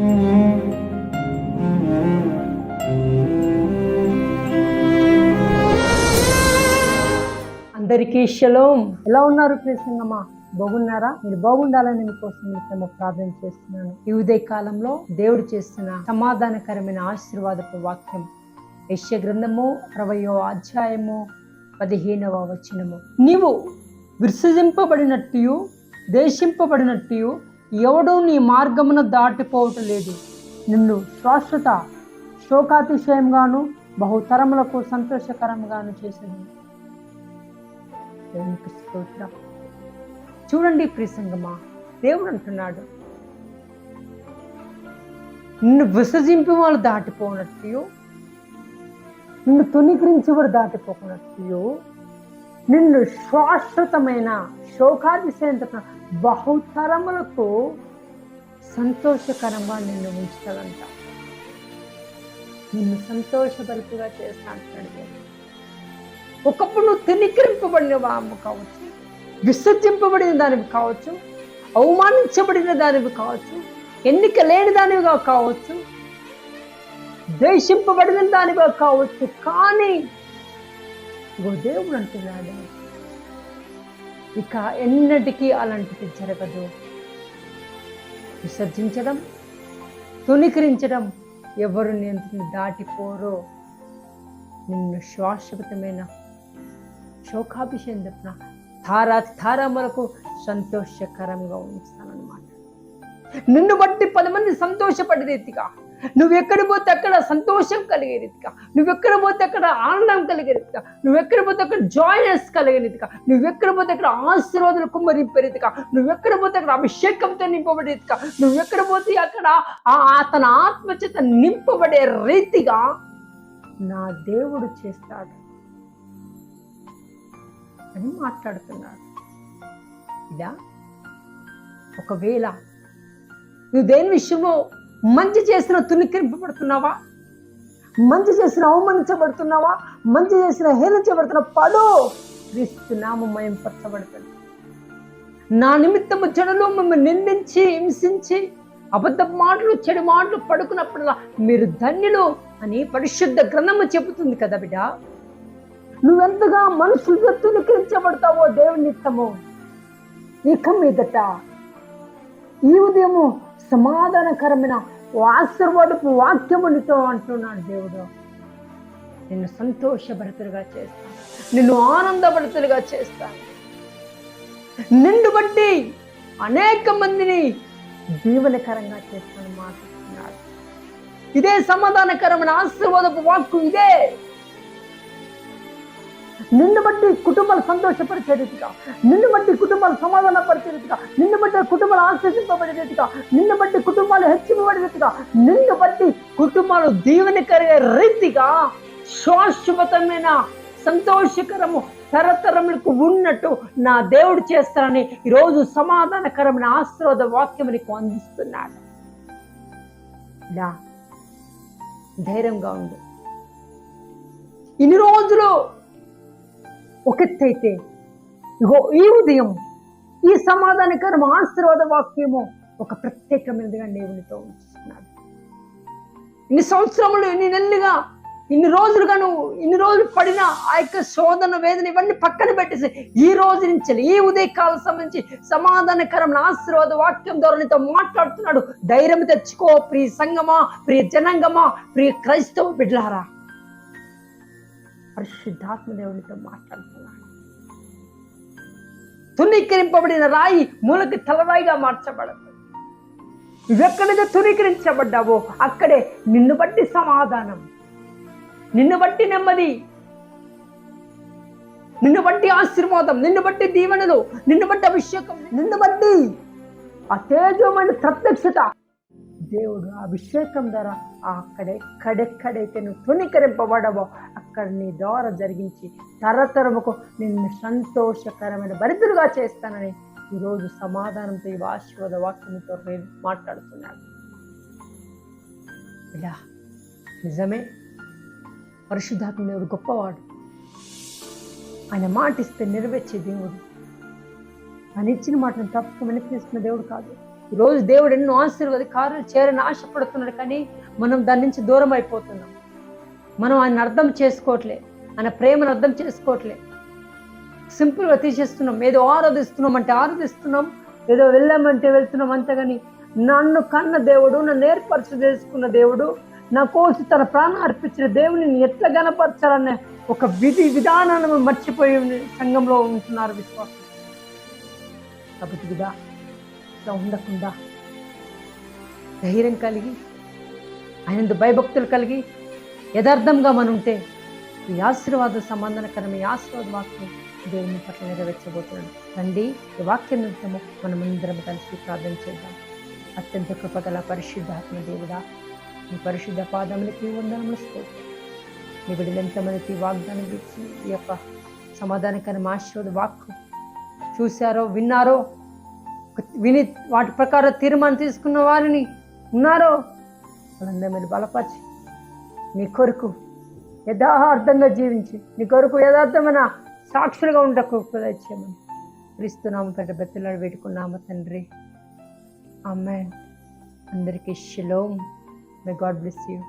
అందరికీ షలోం. ఎలా ఉన్నారు ప్రియసంగమ్మ? బాగున్నారా? మీరు బాగుండాలని మీకోసం ప్రార్థన చేస్తున్నాను. ఈ ఉదయ కాలంలో దేవుడు చేస్తున్న సమాధానకరమైన ఆశీర్వాదపు వాక్యం యశ్య గ్రంథము అరవయో అధ్యాయము పదిహేనవ వచనము. నీవు విసర్జింపబడినట్టు దేశింపబడినట్టు ఎవడూ నీ మార్గమును దాటిపోవటం లేదు నిన్ను శాశ్వత శోకాతిశయంగాను బహుతరములకు సంతోషకరంగాను చేసింది దేవునికి స్తోత్రం. చూడండి ప్రిసంగమా దేవుడు అంటున్నాడు. నిన్ను విసర్జింపి వాళ్ళు దాటిపోనట్టు నిన్ను తొనికరించి దాటిపోకున్నట్టు నిన్ను శాశ్వతమైన శోకాదిశయంత బహుతరములకు సంతోషకరంగా నిన్ను ఉంచుతాడంట. నిన్ను సంతోషభరితగా చేస్తా ఒకప్పుడు నువ్వు తినికరింపబడిన వాము కావచ్చు విసర్జింపబడిన దానివి కావచ్చు అవమానించబడిన దానివి కావచ్చు ఎన్నిక లేని దానివిగా కావచ్చు ద్వేషింపబడిన దానిగా కావచ్చు కానీ ఇగో దేవుడు అంటున్నాడు. ఇక ఎన్నటికీ అలాంటిది జరగదు. విసర్జించడం తుణీకరించడం ఎవరు నియంత్రణ దాటిపోరో నిన్ను శాశ్వతమైన శోకాభిషేకం తప్పిన తారా తారములకు సంతోషకరంగా ఉంచుతానన్నమాట. నిన్ను బట్టి పది మంది సంతోషపడి రీతిగా నువ్వు ఎక్కడ పోతే అక్కడ సంతోషం కలిగే రీతిగా నువ్వెక్కడ పోతే అక్కడ ఆనందం కలిగే రీతిగా పోతే అక్కడ జాయినెస్ కలిగే రీతిగా నువ్వు ఎక్కడ పోతే అక్కడ ఆశీర్వాదాలు కుమ్మరింపే రీతిగా పోతే అక్కడ అభిషేకంతో నింపబడే రీతిగా నువ్వు ఎక్కడ పోతే అక్కడ ఆ ఆత్మచేత నింపబడే రీతిగా నా దేవుడు చేస్తాడు అని మాట్లాడుతున్నాడు. ఇదా? ఒకవేళ నువ్వు దేని విషయమో మంచి చేసిన తునికింపబడుతున్నావా మంచి చేసిన అవమానించబడుతున్నావా? మంచి చేసిన హేళించబడుతున్న పడు క్రీస్తు నామమయం పరచబడుతుంది నా నిమిత్తము చెడులు మిమ్మల్ని నిందించి హింసించి అబద్ధ మాటలు చెడు మాటలు పడుకున్నప్పుడల్లా మీరు ధన్యులు అని పరిశుద్ధ గ్రంథము చెబుతుంది కదా బిడ్డ. నువ్వెంతగా మనుషులతో తునికించబడతావో దేవుని నిత్తము ఇక మీదట ఈ ఉదయము సమాధానకరమైన ఆశీర్వాదపు వాక్యమునితో అంటున్నాడు దేవుడు. నిన్ను సంతోషభరితులుగా చేస్తాను. నిన్ను ఆనందభరితులుగా చేస్తాను. నిన్ను బట్టి అనేక మందిని జీవనకరంగా చేస్తాను మాట్లాడుతున్నాడు. ఇదే సమాధానకరమైన ఆశీర్వాదపు వాక్కు ఇదే. నిన్ను బట్టి కుటుంబాలు సంతోషపరిచే రీతిగా నిన్ను బట్టి కుటుంబాలు సమాధానపరిచే రీతిగా నిన్ను బట్టి కుటుంబాలు ఆశ్రయింపబడే రీతిగా నిన్ను బట్టి కుటుంబాలు హెచ్చింపబడే రీతిగా నిన్ను బట్టి కుటుంబాలు దీవెనకరిగే రీతిగా శాశ్వతమైన సంతోషకరము తరతరములకు ఉన్నట్టు నా దేవుడు చేస్తానని ఈరోజు సమాధానకరమైన ఆశీర్వాద వాక్యం నీకు అందిస్తున్నాడు. ధైర్యంగా ఉండు. ఇన్ని రోజులు ఒకెత్తైతే. ఇగో ఈ ఉదయం ఈ సమాధానకరం ఆశీర్వాద వాక్యము ఒక ప్రత్యేకమైనదిగా దేవునితో ఉంచుతున్నాడు. ఇన్ని సంవత్సరములు ఇన్ని నెలలుగా ఇన్ని రోజులుగా నువ్వు ఇన్ని రోజులు పడిన ఆ యొక్క శోధన వేదన ఇవన్నీ పక్కన పెట్టేసి ఈ రోజు నుంచి ఈ ఉదయకాల సంబంధించి సమాధానకరం ఆశీర్వాద వాక్యం ద్వారా నీతో మాట్లాడుతున్నాడు. ధైర్యం తెచ్చుకో ప్రియ సంగమా ప్రియ జనంగమా ప్రియ క్రైస్తవ బిడ్లారా పరిశుద్ధాత్మ దేవునితో మాట్లాడుతున్నాడు. తునీకరింపబడిన రాయి మూలకి తలరాయిగా మార్చబడదు. నువ్వెక్కడైతే తునీకరించబడ్డావో అక్కడే నిన్ను బట్టి సమాధానం. నిన్ను బట్టి నెమ్మది. నిన్ను బట్టి ఆశీర్వాదం. నిన్ను బట్టి దీవెనలు. నిన్ను బట్టి అభిషేకం. నిన్ను బట్టి ఆ తేజమైన ప్రత్యక్షత. దేవుడు ఆ అభిషేకం ద్వారా అక్కడే ఎక్కడెక్కడైతే నువ్వు తుణీకరింపబడవో అక్కడ నీ ద్వారా జరిగించి తరతరముకు నిన్ను సంతోషకరమైన భరితులుగా చేస్తానని ఈరోజు సమాధానంతో ఈ ఆశీర్వాద వాక్యంతో నేను మాట్లాడుతున్నాను ఇలా నిజమే. పరిశుద్ధాత్మ దేవుడు గొప్పవాడు? ఆయన మాట ఇస్తే నెరవేర్చే దేవుడు. ఆయన ఇచ్చిన మాటను తప్పకుండా వెనక్కి తీసుకున్న దేవుడు కాదు. ఈరోజు దేవుడు ఎన్నో ఆశీర్వాద కార్యాలు చేరని ఆశపడుతున్నాడు కానీ మనం దాని నుంచి దూరం అయిపోతున్నాం. మనం ఆయన అర్థం చేసుకోవట్లే ఆయన ప్రేమను అర్థం చేసుకోవట్లే. సింపుల్గా తీసేస్తున్నాం. ఏదో ఆరాధిస్తున్నాం అంటే ఆరాధిస్తున్నాం ఏదో వెళ్ళామంటే వెళ్తున్నాం అంతేగాని నన్ను కన్న దేవుడు నన్ను ఏర్పరచు చేసుకున్న దేవుడు నా కోసం తన ప్రాణం అర్పించిన దేవుని ఎట్లా గనపరచాలనే ఒక విధి విధానాన్ని మర్చిపోయి ఉంది- సంఘంలో ఉంటున్నారు విశ్వాసం కాబట్టి విధా ఇట్లా ఉండకుండా ధైర్యం కలిగి ఆయన భయభక్తులు కలిగి యథార్థంగా మనం ఉంటే ఈ ఆశీర్వాద సంబంధనకరమైన ఆశీర్వాద వాక్యం దేవుని పట్ల నెరవేర్చబోతున్నాను రండి ఈ వాక్యం నిమిత్తము మనం కలిసి ప్రార్థన చేద్దాం. అత్యంత కృపగల పరిశుద్ధాత్మ దేవుడా మీ పరిశుద్ధ పాదములకి వందనములు స్తోత్రం. మీ బిడ్డలు ఎంతమందికి వాగ్దానం ఇచ్చి ఈ యొక్క సమాధానకరమైన ఆశీర్వాద వాక్కు చూశారో విన్నారో విని వాటి ప్రకారం తీర్మానం తీసుకున్న వారిని ఉన్నారో వాళ్ళందరూ మీరు బలపరిచి నీ కొరకు యథార్థంగా జీవించి నీ కొరకు యథార్థమైన సాక్షులుగా ఉండకు చేయమని క్రీస్తునామ పెద్ద బెత్తలాడు పెట్టుకున్నాము తండ్రి. అమ్మాయి అందరికీ shalom. May God bless you